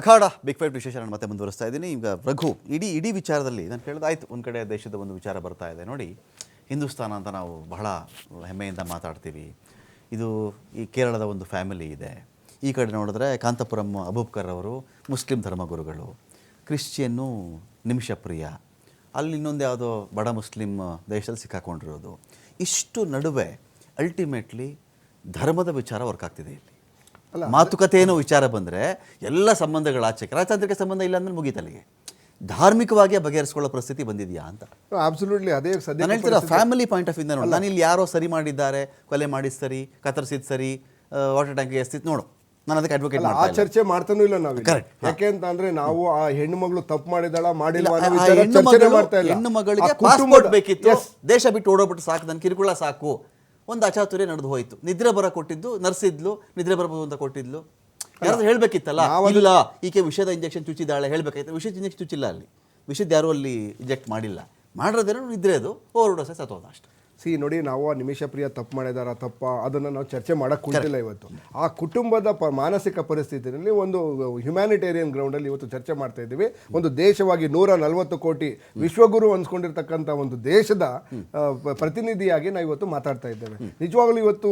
ಅಖಾಡ big fight ವಿಶೇಷ ನಾನು ಮತ್ತೆ ಮುಂದುವರಿಸ್ತಾ ಇದ್ದೀನಿ. ಈಗ ರಘು, ಇಡೀ ಇಡೀ ವಿಚಾರದಲ್ಲಿ ನಾನು ಕೇಳಿದಾಯ್ತು. ಒಂದು ಕಡೆ ದೇಶದ ಒಂದು ವಿಚಾರ ಬರ್ತಾ ಇದೆ. ನೋಡಿ, ಹಿಂದೂಸ್ತಾನ ಅಂತ ನಾವು ಬಹಳ ಹೆಮ್ಮೆಯಿಂದ ಮಾತಾಡ್ತೀವಿ. ಇದು ಈ ಕೇರಳದ ಒಂದು ಫ್ಯಾಮಿಲಿ ಇದೆ. ಈ ಕಡೆ ನೋಡಿದ್ರೆ ಕಾಂತಪುರಂ ಅಬೂಬ್ಕರ್ ಅವರು ಮುಸ್ಲಿಂ ಧರ್ಮಗುರುಗಳು. ಕ್ರಿಶ್ಚಿಯನ್ನು ನಿಮಿಷಪ್ರಿಯ ಅಲ್ಲಿ ಇನ್ನೊಂದು ಯಾವುದೋ ಬಡ ಮುಸ್ಲಿಂ ದೇಶದಲ್ಲಿ ಸಿಕ್ಕಾಕೊಂಡಿರೋದು. ಇಷ್ಟು ನಡುವೆ ಅಲ್ಟಿಮೇಟ್ಲಿ ಧರ್ಮದ ವಿಚಾರ ವರ್ಕ್ ಆಗ್ತಿದೆ ಇಲ್ಲಿ. ಮಾತುಕತೆ ಏನೋ ವಿಚಾರ ಬಂದರೆ ಎಲ್ಲ ಸಂಬಂಧಗಳ ಆಚೆ ರಾಜತಾಂತ್ರಿಕ ಸಂಬಂಧ ಇಲ್ಲ ಅಂದ್ರೆ ಮುಗೀತಲ್ಲಿಗೆ. ಧಾರ್ಮಿಕವಾಗಿ ಬಗೆಹರಿಸ್ಕೊಳ್ಳೋ ಪರಿಸ್ಥಿತಿ ಬಂದಿದೆಯಾ ಅಂತ. ಅಬ್ಸಲ್ಯೂಟ್ಲಿ ಅದೇ ಸದ್ಯ ನಾನು ಹೇಳ್ತೀರಾ ಫ್ಯಾಮಿಲಿ ಪಾಯಿಂಟ್ ಆಫ್ ಇಂದ ನೋಡಿ. ನಾನು ಇಲ್ಲಿ ಯಾರೋ ಸರಿ ಮಾಡಿದ್ದಾರೆ ಕೊಲೆ ಮಾಡಿದ ಸರಿ ಕತ್ತರಿಸಿದ ಸರಿ ವಾಟರ್ ಟ್ಯಾಂಕ್ ಎಸ್ತಿತ್ತು ನೋಡು. ನಾನು ಅದಕ್ಕೆ ಅಡ್ವೊಕೇಟ್ ಆ ಚರ್ಚೆ ಮಾಡ್ತಾನೂ ಇಲ್ಲ ನಾವು ಯಾಕೆ ಅಂತ ಅಂದ್ರೆ ನಾವು ಆ ಹೆಣ್ಣು ಮಗಳು ತಪ್ಪು ಮಾಡಿದಾಳ ಮಾಡಿಲ್ಲ ಹೆಣ್ಣು ಮಗಳಿಗೆ ಪಾಸ್ಪೋರ್ಟ್ ಬೇಕಿತ್ತು ದೇಶ ಬಿಟ್ಟು ಓಡೋಗ್ಬಿಟ್ಟು ಸಾಕು ನನ್ನ ಕಿರುಕುಳ ಸಾಕು. ಒಂದು ಅಚಾತುರ್ಯ ನಡೆದು ಹೋಯಿತು. ನಿದ್ರೆ ಬರ ಕೊಟ್ಟಿದ್ದು ನರ್ಸಿದ್ಲು ನಿದ್ರೆ ಬರಬಹುದು ಅಂತ ಕೊಟ್ಟಿದ್ಲು. ಯಾರಾದ್ರೂ ಹೇಳ್ಬೇಕಿತ್ತಲ್ಲ? ಇಲ್ಲ ಈಕೆ ವಿಷದ ಇಂಜೆಕ್ಷನ್ ಚುಚ್ಚಿದಾಳೆ ಹೇಳ್ಬೇಕಾಯ್ತು ವಿಷದ ಇಂಜೆಕ್ಷನ್ ಚುಚ್ಚಿಲ್ಲ ಅಲ್ಲಿ. ವಿಷದ ಯಾರು ಅಲ್ಲಿ ಇಂಜೆಕ್ಟ್ ಮಾಡಿಲ್ಲ. ಮಾಡಿರೋದೇನೋ ನಿದ್ರೆ ಅದು ಓವರ್ಡೋಸೆ ಸತ್ತೋದ ಅಷ್ಟೇ. ಸಿ ನೋಡಿ ನಾವು ಆ ನಿಮಿಷ ಪ್ರಿಯ ತಪ್ಪು ಮಾಡಿದಾರ ತಪ್ಪ? ಅದನ್ನ ನಾವು ಚರ್ಚೆ ಮಾಡಕ್ ಕುಂತಿಲ್ಲ ಇವತ್ತು. ಆ ಕುಟುಂಬದ ಪ ಮಾನಸಿಕ ಪರಿಸ್ಥಿತಿಯಲ್ಲಿ ಒಂದು ಹ್ಯುಮ್ಯಾನಿಟೇರಿಯನ್ ಗ್ರೌಂಡಲ್ಲಿ ಇವತ್ತು ಚರ್ಚೆ ಮಾಡ್ತಾ ಇದ್ದೀವಿ. ಒಂದು ದೇಶವಾಗಿ ನೂರ ನಲವತ್ತು ಕೋಟಿ ವಿಶ್ವಗುರು ಅನ್ಸ್ಕೊಂಡಿರ್ತಕ್ಕಂಥ ಒಂದು ದೇಶದ ಪ್ರತಿನಿಧಿಯಾಗಿ ನಾವು ಇವತ್ತು ಮಾತಾಡ್ತಾ ಇದ್ದೇವೆ. ನಿಜವಾಗ್ಲೂ ಇವತ್ತು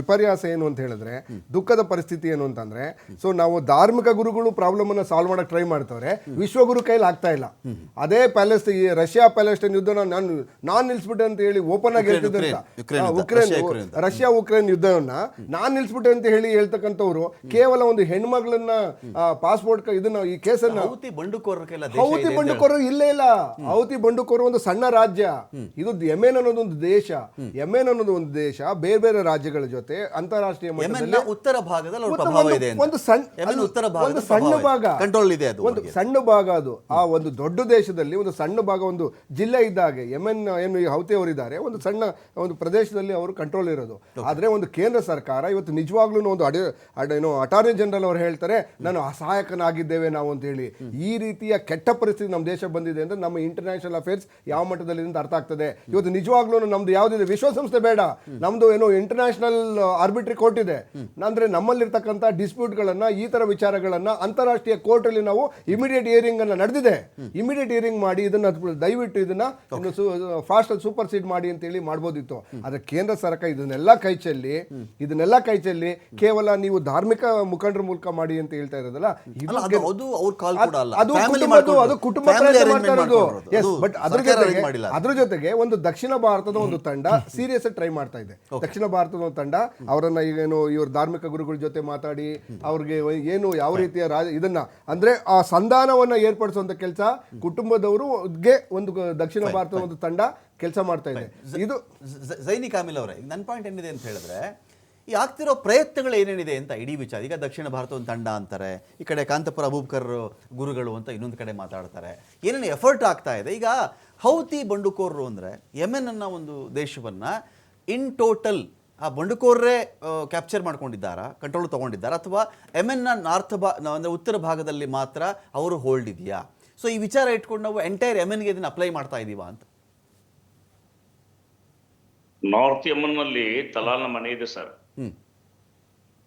ವಿಪರ್ಯಾಸ ಏನು ಅಂತ ಹೇಳಿದ್ರೆ ದುಃಖದ ಪರಿಸ್ಥಿತಿ ಏನು ಅಂತಂದ್ರೆ ಸೊ ನಾವು ಧಾರ್ಮಿಕ ಗುರುಗಳು ಪ್ರಾಬ್ಲಮ್ ಅನ್ನು ಸಾಲ್ವ್ ಮಾಡಕ್ಕೆ ಟ್ರೈ ಮಾಡ್ತವ್ರೆ ವಿಶ್ವಗುರು ಕೈಲಿ ಆಗ್ತಾ ಇಲ್ಲ. ಅದೇ ಪ್ಯಾಲೆಸ್ ಈ ರಷ್ಯಾ ಪ್ಯಾಲೆಸ್ಟೈನ್ ಯುದ್ಧ ನಾನು ನಾನ್ ನಿಲ್ಸ್ಬಿಟ್ಟೆ ಅಂತ ಹೇಳಿ ಓಪನ್ ಆಗಿ ಉಕ್ರೇನ್ ರಷ್ಯಾ ಉಕ್ರೇನ್ ಯುದ್ಧವನ್ನ ನಾನ್ ನಿಲ್ಸ್ಬಿಟ್ಟೆ ಅಂತ ಹೇಳಿ ಹೇಳ್ತಕ್ಕಂಥವ್ರು ಕೇವಲ ಒಂದು ಹೆಣ್ಮಗಳನ್ನ ಪಾಸ್ಪೋರ್ಟ್ ಇದನ್ನ ಈ ಕೇಸನ್ನ ಹೌತಿ ಬಂಡುಕೋರರ ಬಂಡುಕೋರು ಇಲ್ಲೇ ಇಲ್ಲ. ಹೌತಿ ಬಂಡುಕೋರು ಒಂದು ಸಣ್ಣ ರಾಜ್ಯ. ಇದು ಯಮೆನ್ ಅನ್ನೋದು ಒಂದು ದೇಶ. ಯಮೆನ್ ಅನ್ನೋದು ಒಂದು ದೇಶ. ಬೇರೆ ಬೇರೆ ರಾಜ್ಯಗಳ ಜೊತೆ ಅಂತಾರಾಷ್ಟ್ರೀಯ ಮಟ್ಟದಲ್ಲಿ ಉತ್ತರ ಭಾಗದಲ್ಲಿ ಒಂದು- ಸಣ್ಣ ಉತ್ತರ ಒಂದು ಸಣ್ಣ ಭಾಗ. ಕಂಟ್ರೋಲ್ ಇದೆ ಅದು ಒಂದು ಸಣ್ಣ ಭಾಗ ಅದು. ಆ ಒಂದು ದೊಡ್ಡ ದೇಶದಲ್ಲಿ ಒಂದು ಸಣ್ಣ ಭಾಗ ಒಂದು ಜಿಲ್ಲೆ ಇದ್ದಾಗೆ. ಯಮೆನ್ ಏನು ಈ ಹೌತಿ ಅವರಿದ್ದಾರೆ ಒಂದು ಸಣ್ಣ ಒಂದು ಪ್ರದೇಶದಲ್ಲಿ ಅವರು ಕಂಟ್ರೋಲ್ ಇರೋದು. ಆದ್ರೆ ಒಂದು ಕೇಂದ್ರ ಸರ್ಕಾರ ಇವತ್ತು ನಿಜವಾಗ್ಲೂ ಒಂದು ಅಡಿ ಏನು ಅಟಾರ್ನಿ ಜನರಲ್ ಅವರು ಹೇಳ್ತಾರೆ ನಾನು ಅಸಹಾಯಕನಾಗಿದ್ದೇವೆ ನಾವು ಅಂತ ಹೇಳಿ. ಈ ರೀತಿಯ ಕೆಟ್ಟ ಪರಿಸ್ಥಿತಿ ನಮ್ಮ ದೇಶ ಬಂದಿದೆ ಅಂದ್ರೆ ನಮ್ಮ ಇಂಟರ್ನ್ಯಾಷನಲ್ ಅಫೇರ್ಸ್ ಯಾವ ಮಟ್ಟದಲ್ಲಿ ಅಂತ ಅರ್ಥ ಆಗ್ತದೆ. ಇವತ್ತು ನಿಜವಾಗ್ಲೂ ನಮ್ದು ಯಾವುದಿದೆ ವಿಶ್ವಸಂಸ್ಥೆ ಬೇಡ. ನಮ್ದು ಏನು ಇಂಟರ್ನ್ಯಾಷನಲ್ ಆರ್ಬಿಟ್ರಿ ಕೋರ್ಟ್ ಇದೆ. ಅಂದ್ರೆ ನಮ್ಮಲ್ಲಿರ್ತಕ್ಕಂಥ ಡಿಸ್ಪ್ಯೂಟ್ಗಳನ್ನ ಈ ತರ ವಿಚಾರಗಳನ್ನ ಅಂತಾರಾಷ್ಟ್ರೀಯ ಕೋರ್ಟ್ ಅಲ್ಲಿ ನಾವು ಇಮಿಡಿಯೇಟ್ ಹಿಯರಿಂಗ್ ಅನ್ನ ನಡೆದಿದೆ. ಇಮಿಡಿಯೇಟ್ ಹಿಯರಿಂಗ್ ಮಾಡಿ ಇದನ್ನ ದಯವಿಟ್ಟು ಇದನ್ನ ಫಾಸ್ಟ್ ಸೂಪರ್ ಸೀಡ್ ಮಾಡಿ ಅಂತ ಹೇಳಿ ಮಾಡ್ಬೋದಿತ್ತು. ಆದ್ರೆ ಕೇಂದ್ರ ಸರ್ಕಾರ ಇದನ್ನೆಲ್ಲ ಕೈ ಚೆಲ್ಲಿ ಇದನ್ನೆಲ್ಲ ಕೈ ಚೆಲ್ಲಿ ಕೇವಲ ನೀವು ಧಾರ್ಮಿಕ ಮುಖಂಡರ ಮೂಲಕ ಮಾಡಿ ಅಂತ ಹೇಳ್ತಾ ಇರೋದಲ್ಲ ಅದು- ಅದು ಕುಟುಂಬ ಅದ್ರ ಜೊತೆಗೆ. ಅದ್ರ ಒಂದು ದಕ್ಷಿಣ ಭಾರತದ ಒಂದು ತಂಡ ಸೀರಿಯಸ್ ಟ್ರೈ ಮಾಡ್ತಾ ಇದೆ. ದಕ್ಷಿಣ ಭಾರತದ ಒಂದು ತಂಡ ಅವರನ್ನ ಏನು ಇವ್ರ ಧಾರ್ಮಿಕ ಗುರುಗಳ ಜೊತೆ ಮಾತಾಡಿ ಅವ್ರಿಗೆ ಏನು ಯಾವ ರೀತಿಯ ರಾಜ ಇದನ್ನ ಅಂದ್ರೆ ಆ ಸಂಧಾನವನ್ನ ಏರ್ಪಡಿಸುವಂತ ಕೆಲಸ ಕುಟುಂಬದವರು ಒಂದು ದಕ್ಷಿಣ ಭಾರತದ ಒಂದು ತಂಡ ಕೆಲಸ ಮಾಡ್ತಾ ಇದೆ. ಇದು ಜೈನಿಕ್ ಜೈನಿ ಕಾಮಿಲ್ ಅವರೇ ನನ್ನ ಪಾಯಿಂಟ್ ಏನಿದೆ ಅಂತ ಹೇಳಿದ್ರೆ ಈ ಆಗ್ತಿರೋ ಪ್ರಯತ್ನಗಳು ಏನೇನಿದೆ ಅಂತ ಇಡೀ ವಿಚಾರ ಈಗ ದಕ್ಷಿಣ ಭಾರತ ಒಂದು ತಂಡ ಅಂತಾರೆ ಈ ಕಡೆ ಕಾಂತಪುರ ಅಬೂಬ್ಕರ್ ಗುರುಗಳು ಅಂತ ಇನ್ನೊಂದು ಕಡೆ ಮಾತಾಡ್ತಾರೆ ಏನೇನು ಎಫರ್ಟ್ ಆಗ್ತಾ ಇದೆ ಈಗ ಹೌತಿ ಬಂಡುಕೋರರು ಅಂದರೆ ಯೆಮೆನ್ ಅನ್ನೋ ಒಂದು ದೇಶವನ್ನು ಇನ್ ಟೋಟಲ್ ಆ ಬಂಡುಕೋರರೇ ಕ್ಯಾಪ್ಚರ್ ಮಾಡ್ಕೊಂಡಿದ್ದಾರಾ ಕಂಟ್ರೋಲ್ ತೊಗೊಂಡಿದ್ದಾರಾ ಅಥವಾ ಎಮ್ಎನ್ನ ನಾರ್ತ್ ಭಾ ಅಂದರೆ ಉತ್ತರ ಭಾಗದಲ್ಲಿ ಮಾತ್ರ ಅವರು ಹೋಲ್ಡ್ ಇದೆಯಾ? ಸೊ ಈ ವಿಚಾರ ಇಟ್ಕೊಂಡು ನಾವು ಎಂಟೈರ್ ಎಮ್ಎನ್ಗೆ ಇದನ್ನು ಅಪ್ಲೈ ಮಾಡ್ತಾ ಇದೀವಾ ಅಂತ. ನಾರ್ತ್ ಯಮನ್ನಲ್ಲಿ ತಲಾಲ್ನ ಮನೆ ಇದೆ ಸರ್.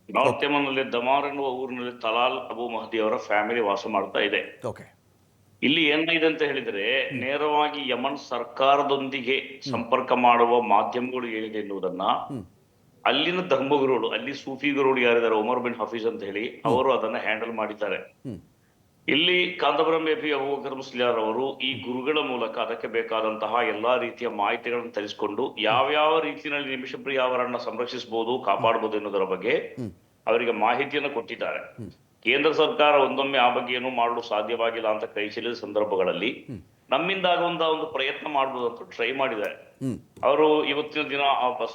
ನಾರ್ತ್ ಯಮನ್ನಲ್ಲಿ ದಮಾರ್ ಎನ್ನುವ ಊರಿನಲ್ಲಿ ತಲಾಲ್ ಅಬು ಮಹದಿ ಅವರ ಫ್ಯಾಮಿಲಿ ವಾಸ ಮಾಡ್ತಾ ಇದೆ. ಇಲ್ಲಿ ಏನಿದೆ ಅಂತ ಹೇಳಿದ್ರೆ ನೇರವಾಗಿ ಯಮನ್ ಸರ್ಕಾರದೊಂದಿಗೆ ಸಂಪರ್ಕ ಮಾಡುವ ಮಾಧ್ಯಮಗಳು ಏನಿದೆ ಎನ್ನುವುದನ್ನ ಅಲ್ಲಿನ ಧರ್ಮಗುರುಗಳು ಅಲ್ಲಿ ಸೂಫಿ ಗುರುಗಳು ಯಾರಿದ್ದಾರೆ ಒಮರ್ ಬಿನ್ ಹಫೀಜ್ ಅಂತ ಹೇಳಿ ಅವರು ಅದನ್ನ ಹ್ಯಾಂಡಲ್ ಮಾಡಿದ್ದಾರೆ. ಇಲ್ಲಿ ಕಾಂತಪುರಂ ಎಪಿ ಪಿ ಅಬೂಬಕರ್ ಮುಸ್ಲಿಯಾರ್ ಅವರು ಈ ಗುರುಗಳ ಮೂಲಕ ಅದಕ್ಕೆ ಬೇಕಾದಂತಹ ಎಲ್ಲಾ ರೀತಿಯ ಮಾಹಿತಿಗಳನ್ನು ತರಿಸಿಕೊಂಡು ಯಾವ್ಯಾವ ರೀತಿಯಲ್ಲಿ ನಿಮಿಷಪ್ರಿಯ ಅವರನ್ನ ಸಂರಕ್ಷಿಸಬಹುದು ಕಾಪಾಡಬಹುದು ಎನ್ನುವುದರ ಬಗ್ಗೆ ಅವರಿಗೆ ಮಾಹಿತಿಯನ್ನು ಕೊಟ್ಟಿದ್ದಾರೆ. ಕೇಂದ್ರ ಸರ್ಕಾರ ಒಂದೊಮ್ಮೆ ಆ ಬಗ್ಗೆ ಏನು ಮಾಡಲು ಸಾಧ್ಯವಾಗಿಲ್ಲ ಅಂತ ಕೈ ಚೆಲ್ಲಿದ ಸಂದರ್ಭಗಳಲ್ಲಿ ನಮ್ಮಿಂದ ಆಗುವಂತ ಒಂದು ಪ್ರಯತ್ನ ಮಾಡಬಹುದು ಅಂತ ಟ್ರೈ ಮಾಡಿದ್ದಾರೆ ಅವರು ಇವತ್ತಿನ ದಿನ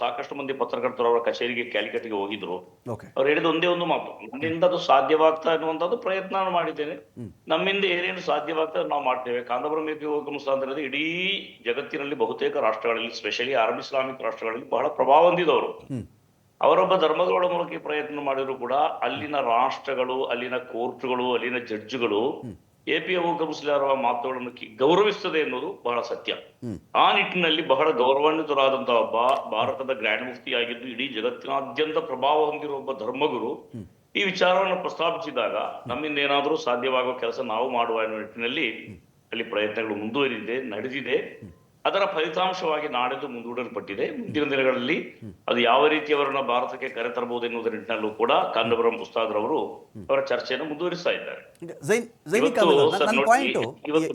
ಸಾಕಷ್ಟು ಮಂದಿ ಪತ್ರಕರ್ತರು ಅವರ ಕಚೇರಿಗೆ ಕ್ಯಾಲಿಕಟ್ಗೆ ಹೋಗಿದ್ರು. ಅವ್ರು ಹೇಳಿದ ಒಂದೇ ಒಂದು ಮಾತು ನಮ್ಮಿಂದ ಅದು ಸಾಧ್ಯವಾಗ್ತಾ ಇರುವಂತದ್ದು ಪ್ರಯತ್ನ ಮಾಡಿದ್ದೇನೆ. ನಮ್ಮಿಂದ ಏನೇನು ಸಾಧ್ಯವಾಗ್ತದೆ ನಾವು ಮಾಡ್ತೇವೆ. ಕಾಂದಪುರಂ ಎಪಿ ಮುಸಾಂತರ ಇಡೀ ಜಗತ್ತಿನಲ್ಲಿ ಬಹುತೇಕ ರಾಷ್ಟ್ರಗಳಲ್ಲಿ ಸ್ಪೆಷಲಿ ಅರಬ್ ಇಸ್ಲಾಮಿಕ್ ರಾಷ್ಟ್ರಗಳಲ್ಲಿ ಬಹಳ ಪ್ರಭಾವ ಹೊಂದಿದವರು. ಅವರೊಬ್ಬ ಧರ್ಮಗಳ ಮೂಲಕ ಈ ಪ್ರಯತ್ನ ಮಾಡಿದ್ರು ಕೂಡ ಅಲ್ಲಿನ ರಾಷ್ಟ್ರಗಳು ಅಲ್ಲಿನ ಕೋರ್ಟ್ಗಳು ಅಲ್ಲಿನ ಜಡ್ಜ್ಗಳು ಎ ಪಿ ಮುಸ್ಲಿಮರ ಮಾತುಗಳನ್ನು ಗೌರವಿಸುತ್ತದೆ ಗೌರವಿಸ್ತದೆ ಎನ್ನುವುದು ಬಹಳ ಸತ್ಯ. ಆ ನಿಟ್ಟಿನಲ್ಲಿ ಬಹಳ ಗೌರವಾನ್ವಿತರಾದಂತಹ ಒಬ್ಬ ಭಾರತದ ಗ್ರ್ಯಾಂಡ್ ಮುಫ್ತಿ ಆಗಿದ್ದು ಇಡೀ ಜಗತ್ತಿನಾದ್ಯಂತ ಪ್ರಭಾವ ಹೊಂದಿರುವ ಒಬ್ಬ ಧರ್ಮಗುರು ಈ ವಿಚಾರವನ್ನು ಪ್ರಸ್ತಾಪಿಸಿದಾಗ ನಮ್ಮಿಂದ ಏನಾದರೂ ಸಾಧ್ಯವಾಗುವ ಕೆಲಸ ನಾವು ಮಾಡುವ ಎನ್ನುವ ನಿಟ್ಟಿನಲ್ಲಿ ಅಲ್ಲಿ ಪ್ರಯತ್ನಗಳು ಮುಂದುವರಿದಿದೆ ನಡೆದಿದೆ. ಅದರ ಫಲಿತಾಂಶವಾಗಿ ನಾಡಿದ್ದು ಮುಂದೂಡಲ್ಪಟ್ಟಿದೆ. ಮುಂದಿನ ದಿನಗಳಲ್ಲಿ ಅದು ಯಾವ ರೀತಿ ಅವರನ್ನ ಭಾರತಕ್ಕೆ ಕರೆತರಬಹುದು ಎನ್ನುವುದರ ನಿಟ್ಟಿನಲ್ಲೂ ಕೂಡ ಕಾಂಡಪುರಂ ಉಸ್ತಾದ್ರ ಅವರು ಅವರ ಚರ್ಚೆಯನ್ನು ಮುಂದುವರಿಸ್ತಾ ಇದ್ದಾರೆ.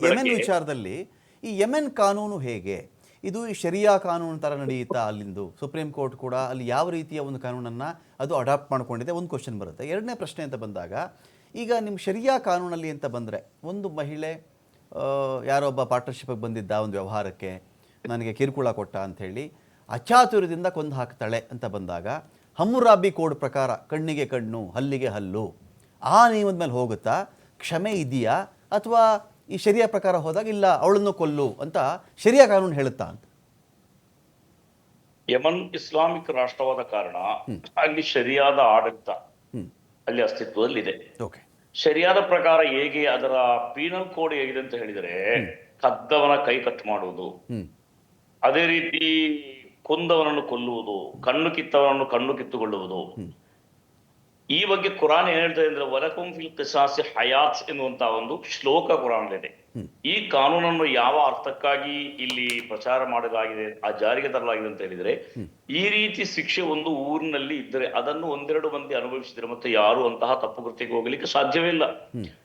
ಯೆಮೆನ್ ವಿಚಾರದಲ್ಲಿ ಈ ಎಮ್ಎನ್ ಕಾನೂನು ಹೇಗೆ? ಇದು ಈ ಶರಿಯಾ ಕಾನೂನು ಥರ ನಡೆಯುತ್ತಾ ಅಲ್ಲಿಂದು? ಸುಪ್ರೀಂ ಕೋರ್ಟ್ ಕೂಡ ಅಲ್ಲಿ ಯಾವ ರೀತಿಯ ಒಂದು ಕಾನೂನನ್ನು ಅದು ಅಡಾಪ್ಟ್ ಮಾಡ್ಕೊಂಡಿದೆ? ಒಂದು ಕ್ವಶನ್ ಬರುತ್ತೆ. ಎರಡನೇ ಪ್ರಶ್ನೆ ಅಂತ ಬಂದಾಗ ಈಗ ನಿಮ್ಮ ಶರಿಯಾ ಕಾನೂನಲ್ಲಿ ಅಂತ ಬಂದರೆ ಒಂದು ಮಹಿಳೆ ಆ, ಯಾರೋ ಒಬ್ಬ ಪಾರ್ಟ್ನರ್ಶಿಪ್ಗೆ ಬಂದಿದ್ದ ಒಂದು ವ್ಯವಹಾರಕ್ಕೆ ನನಗೆ ಕಿರುಕುಳ ಕೊಟ್ಟ ಅಂಥೇಳಿ ಅಚಾತುರ್ಯದಿಂದ ಕೊಂದು ಹಾಕ್ತಾಳೆ ಅಂತ ಬಂದಾಗ ಹಮ್ಮುರಾಬಿ ಕೋಡ್ ಪ್ರಕಾರ ಕಣ್ಣಿಗೆ ಕಣ್ಣು ಹಲ್ಲಿಗೆ ಹಲ್ಲು ಆ ನಿಯಮದ ಮೇಲೆ ಹೋಗುತ್ತಾ ಕ್ಷಮೆ ಇದೆಯಾ ಅಥವಾ ಈ ಶರಿಯ ಪ್ರಕಾರ ಹೋದಾಗ ಇಲ್ಲ ಅವಳನ್ನು ಕೊಲ್ಲು ಅಂತ ಶರಿಯಾ ಕಾನೂನು ಹೇಳುತ್ತಾ ಅಂತ. ಯಮನ್ ಇಸ್ಲಾಮಿಕ್ ರಾಷ್ಟ್ರವಾದ ಕಾರಣ ಅಲ್ಲಿ ಶರಿಯಾದ ಆಡಳಿತ ಅಲ್ಲಿ ಅಸ್ತಿತ್ವದಲ್ಲಿದೆ. ಓಕೆ ಶರಿಯಾದ ಪ್ರಕಾರ ಹೇಗೆ ಅದರ ಪೀನಲ್ ಕೋಡ್ ಹೇಗಿದೆ ಅಂತ ಹೇಳಿದರೆ ಕದ್ದವನ ಕೈ ಕಟ್ ಮಾಡುವುದು. ಅದೇ ರೀತಿ ಕೊಂದವನನ್ನು ಕೊಲ್ಲುವುದು ಕಣ್ಣು ಕಿತ್ತವನನ್ನು ಕಣ್ಣು ಕಿತ್ತುಕೊಳ್ಳುವುದು. ಈ ಬಗ್ಗೆ ಕುರಾನ್ ಏನ್ ಹೇಳ್ತದೆ ಅಂದ್ರೆ ವಲಕುಂ ಫಿಲ್ ಕಿಸಾಸಿ ಹಯಾತ್ ಎನ್ನುವಂತ ಒಂದು ಶ್ಲೋಕ ಕುರಾನ್ಲಿದೆ. ಈ ಕಾನೂನನ್ನು ಯಾವ ಅರ್ಥಕ್ಕಾಗಿ ಇಲ್ಲಿ ಪ್ರಚಾರ ಮಾಡಲಾಗಿದೆ ಆ ಜಾರಿಗೆ ತರಲಾಗಿದೆ ಅಂತ ಹೇಳಿದ್ರೆ ಈ ರೀತಿ ಶಿಕ್ಷೆ ಒಂದು ಊರಿನಲ್ಲಿ ಇದ್ದರೆ ಅದನ್ನು ಒಂದೆರಡು ಮಂದಿ ಅನುಭವಿಸಿದ್ರೆ ಮತ್ತೆ ಯಾರು ಅಂತಹ ತಪ್ಪು ಕೃತ್ಯಕ್ಕೆ ಹೋಗಲಿಕ್ಕೆ ಸಾಧ್ಯವೇ ಇಲ್ಲ.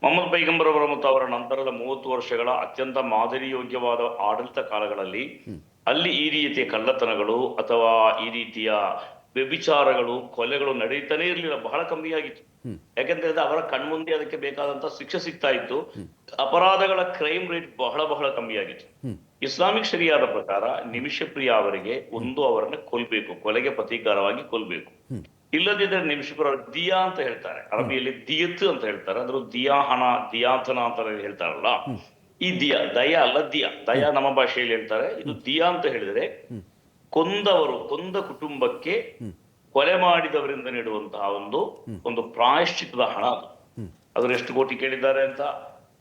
ಮೊಹಮ್ಮದ್ ಪೈಗಂಬರ್ ಅವರ ಮತ್ತು ಅವರ ನಂತರದ ಮೂವತ್ತು ವರ್ಷಗಳ ಅತ್ಯಂತ ಮಾದರಿ ಯೋಗ್ಯವಾದ ಆಡಳಿತ ಕಾಲಗಳಲ್ಲಿ ಅಲ್ಲಿ ಈ ರೀತಿಯ ಕಳ್ಳತನಗಳು ಅಥವಾ ಈ ರೀತಿಯ ವ್ಯಭಿಚಾರಗಳು ಕೊಲೆಗಳು ನಡೀತಾನೆ ಇರಲಿಲ್ಲ ಬಹಳ ಕಮ್ಮಿ ಆಗಿತ್ತು ಯಾಕಂತ ಹೇಳಿದ್ರೆ ಅವರ ಕಣ್ಮುಂದೆ ಅದಕ್ಕೆ ಬೇಕಾದಂತ ಶಿಕ್ಷೆ ಸಿಗ್ತಾ ಇತ್ತು. ಅಪರಾಧಗಳ ಕ್ರೈಮ್ ರೇಟ್ ಬಹಳ ಬಹಳ ಕಮ್ಮಿ ಆಗಿತ್ತು ಇಸ್ಲಾಮಿಕ್ ಶರಿಯಾದ ಪ್ರಕಾರ ನಿಮಿಷ ಪ್ರಿಯ ಅವರಿಗೆ ಒಂದು ಅವರನ್ನ ಕೊಲ್ಬೇಕು ಕೊಲೆಗೆ ಪ್ರತೀಕಾರವಾಗಿ ಕೊಲ್ಬೇಕು. ಇಲ್ಲದಿದ್ದರೆ ನಿಮಿಷ ಪ್ರಿಯ ಅವರು ದಿಯಾ ಅಂತ ಹೇಳ್ತಾರೆ. ಅರಬಿಯಲ್ಲಿ ದಿಯತ್ ಅಂತ ಹೇಳ್ತಾರೆ. ಅಂದ್ರೆ ದಿಯಾ ಹಣ ದಿಯಾತನ ಅಂತ ಹೇಳ್ತಾರಲ್ಲ. ಈ ದಿಯಾ ದಯಾ ಅಲ್ಲ ದಿಯಾ. ದಯಾ ನಮ್ಮ ಭಾಷೆಯಲ್ಲಿ ಹೇಳ್ತಾರೆ. ಇದು ದಿಯಾ ಅಂತ ಹೇಳಿದ್ರೆ ಕೊಂದವರು ಕೊಂದ ಕುಟುಂಬಕ್ಕೆ ಕೊಲೆ ಮಾಡಿದವರಿಂದ ನೀಡುವಂತಹ ಒಂದು ಒಂದು ಪ್ರಾಯಶ್ಚಿತ್ತದ ಹಣ ಅದು. ಅದ್ರ ಎಷ್ಟು ಕೋಟಿ ಕೇಳಿದ್ದಾರೆ ಅಂತ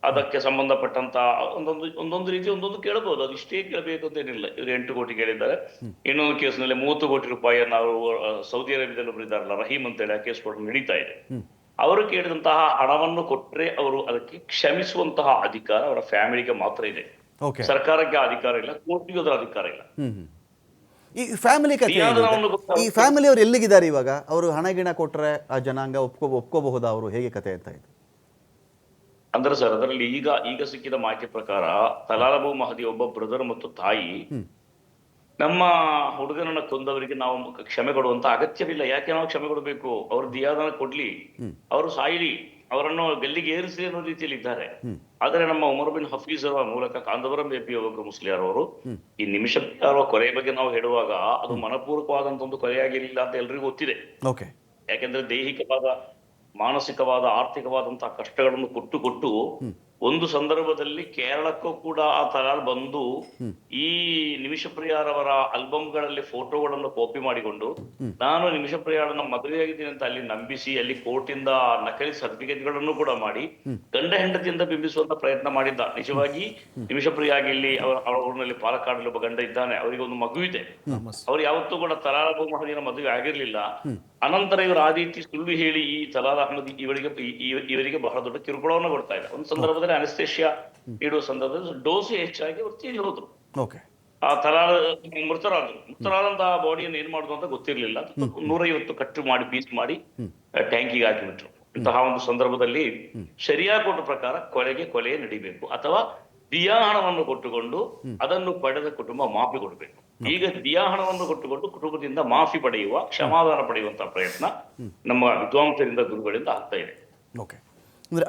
ಅದಕ್ಕೆ ಸಂಬಂಧಪಟ್ಟಂತಹ ಒಂದೊಂದು ಒಂದೊಂದು ರೀತಿ ಒಂದೊಂದು ಕೇಳಬಹುದು ಅದು ಇಷ್ಟೇ ಕೇಳಬೇಕು ಅಂತ ಏನಿಲ್ಲ. ಇವರು ಎಂಟು ಕೋಟಿ ಕೇಳಿದ್ದಾರೆ. ಇನ್ನೊಂದು ಕೇಸ್ನಲ್ಲಿ ಮೂವತ್ತು ಕೋಟಿ ರೂಪಾಯಿಯನ್ನು ಅವರು ಸೌದಿ ಅರೇಬಿಯಾದಲ್ಲಿ ಇದ್ದಾರಲ್ಲ ರಹೀಮ್ ಅಂತೇಳಿ ಆ ಕೇಸ್ ಕೂಡ ನಡೀತಾ ಇದೆ. ಅವರು ಕೇಳಿದಂತಹ ಹಣವನ್ನು ಕೊಟ್ರೆ ಅವರು ಅದಕ್ಕೆ ಕ್ಷಮಿಸುವಂತಹ ಅಧಿಕಾರ ಅವರ ಫ್ಯಾಮಿಲಿಗೆ ಮಾತ್ರ ಇದೆ. ಸರ್ಕಾರಕ್ಕೆ ಅಧಿಕಾರ ಇಲ್ಲ ಕೋರ್ಟಿಗೂ ಅದರ ಅಧಿಕಾರ ಇಲ್ಲ. ಈ ಫ್ಯಾಮಿಲಿ ಕಥೆ? ಈ ಫ್ಯಾಮಿಲಿ ಅವ್ರು ಎಲ್ಲಿಗಿದ್ದಾರೆ ಇವಾಗ? ಅವರು ಹಣ ಗಿಣ ಕೊಟ್ರೆ ಆ ಜನಾಂಗ ಒಪ್ಕೋ ಒಪ್ಕೋಬಹುದಾ ಅವರು? ಹೇಗೆ ಕತೆ ಅಂತ ಇದು ಅಂದ್ರೆ ಸರ್ ಅದರಲ್ಲಿ ಈಗ ಈಗ ಸಿಕ್ಕಿದ ಮಾಹಿತಿ ಪ್ರಕಾರ ತಲಾಲಬು ಮಹದಿ ಒಬ್ಬ ಬ್ರದರ್ ಮತ್ತು ತಾಯಿ ನಮ್ಮ ಹುಡುಗನನ್ನ ಕೊಂದವರಿಗೆ ನಾವು ಕ್ಷಮೆ ಕೊಡುವಂತ ಅಗತ್ಯವಿಲ್ಲ. ಯಾಕೆ ನಾವು ಕ್ಷಮೆ ಕೊಡಬೇಕು? ಅವ್ರ ದಿಯಾದನ ಕೊಡ್ಲಿ. ಅವರು ಸಾಯಿಲಿ. ಅವರನ್ನು ಗಲ್ಲಿಗೆ ಏರಿಸಿ ಅನ್ನೋ ರೀತಿಯಲ್ಲಿ ಇದ್ದಾರೆ. ಆದರೆ ನಮ್ಮ ಉಮರ್ ಬಿನ್ ಹಫೀಜ್ ಅವರ ಮೂಲಕ ಕಾಂದವರಂ ಎಪಿ ಒಬ್ಬರು ಮುಸ್ಲಿಯರ್ ಅವರು ಈ ನಿಮಿಷ ಕೊರೆಯ ಬಗ್ಗೆ ನಾವು ಹೇಳುವಾಗ ಅದು ಮನಪೂರ್ವಕವಾದಂತ ಒಂದು ಕೊಲೆಯಾಗಿರಲಿಲ್ಲ ಅಂತ ಎಲ್ರಿಗೂ ಗೊತ್ತಿದೆ. ಯಾಕೆಂದ್ರೆ ದೈಹಿಕವಾದ ಮಾನಸಿಕವಾದ ಆರ್ಥಿಕವಾದಂತಹ ಕಷ್ಟಗಳನ್ನು ಕೊಟ್ಟು ಕೊಟ್ಟು ಒಂದು ಸಂದರ್ಭದಲ್ಲಿ ಕೇರಳಕ್ಕೂ ಕೂಡ ಆ ತರ ಬಂದು ಈ ನಿಮಿಷ ಅವರ ಆಲ್ಬಮ್ಗಳಲ್ಲಿ ಫೋಟೋಗಳನ್ನು ಕಾಪಿ ಮಾಡಿಕೊಂಡು ನಾನು ನಿಮಿಷ ಮದುವೆ ಮದುವೆಯಾಗಿದ್ದೀನಿ ಅಂತ ಅಲ್ಲಿ ನಂಬಿಸಿ ಅಲ್ಲಿ ಕೋರ್ಟಿಂದ ನಕಲಿ ಸರ್ಟಿಫಿಕೇಟ್ಗಳನ್ನು ಕೂಡ ಮಾಡಿ ಗಂಡ ಹೆಂಡತಿಯಿಂದ ಬಿಂಬಿಸುವಂತ ಪ್ರಯತ್ನ ಮಾಡಿದ್ದ. ನಿಜವಾಗಿ ನಿಮಿಷ ಪ್ರಿಯಾಗಿ ಇಲ್ಲಿ ಅವರ ಅವರ ಊರಿನಲ್ಲಿ ಪಾಲಕ್ಕಾಡಲ್ಲಿ ಒಬ್ಬ ಗಂಡ ಇದ್ದಾನೆ. ಅವರಿಗೆ ಒಂದು ಮಗು ಇದೆ. ಅವ್ರು ಯಾವತ್ತೂ ಕೂಡ ತರಾರ ಮಹದಿನ ಮದುವೆ ಆಗಿರ್ಲಿಲ್ಲ. ಅನಂತರ ಇವರು ಆ ರೀತಿ ಸುಳ್ಳು ಹೇಳಿ ಈ ತಲಾಲ್ ಅಹಮದ್ ಇವರಿಗೆ ಇವರಿಗೆ ಬಹಳ ದೊಡ್ಡ ಕಿರುಕುಳವನ್ನು ಕೊಡ್ತಾ ಇದೆ ಒಂದು ಸಂದರ್ಭದಲ್ಲಿ ಅನಸ್ತೇಷಿಯಾ ಇಡುವ ಸಂದರ್ಭದಲ್ಲಿ ಡೋಸ್ ಹೆಚ್ಚಾಗಿ ಅವ್ರು ತೀರಿ ಹೋದ್ರು. ಆ ತಲಾಲ್ ಮೃತರಾದ್ರು. ಮೃತರಾದಂತಹ ಬಾಡಿಯನ್ನು ಏನ್ ಮಾಡುದು ಅಂತ ಗೊತ್ತಿರಲಿಲ್ಲ. ನೂರೈವತ್ತು ಕಟ್ಟು ಮಾಡಿ ಪೀಸ್ ಮಾಡಿ ಟ್ಯಾಂಕಿಗೆ ಹಾಕಿಬಿಟ್ರು. ಇಂತಹ ಒಂದು ಸಂದರ್ಭದಲ್ಲಿ ಶರಿಯಾ ಕೊಟ್ಟ ಪ್ರಕಾರ ಕೊಲೆಗೆ ಕೊಲೆ ನಡಿಬೇಕು. ಅಥವಾ ದಿಯಾ ಹಣವನ್ನು ಕೊಟ್ಟುಕೊಂಡು ಅದನ್ನು ಪಡೆದ ಕುಟುಂಬ ಮಾಫಿ ಕೊಡಬೇಕು. ಈಗ ದಿಯಾ ಹಣವನ್ನು ಕೊಟ್ಟುಕೊಂಡು ಕುಟುಂಬದಿಂದ ಮಾಫಿ ಪಡೆಯುವ ಕ್ಷಮಾದಾನ ಪಡೆಯುವಂತಹ ಪ್ರಯತ್ನ ನಮ್ಮ ವಿದ್ವಾಂಸರಿಂದ ಗುರುಗಳಿಂದ ಆಗ್ತಾ ಇದೆ. ಓಕೆ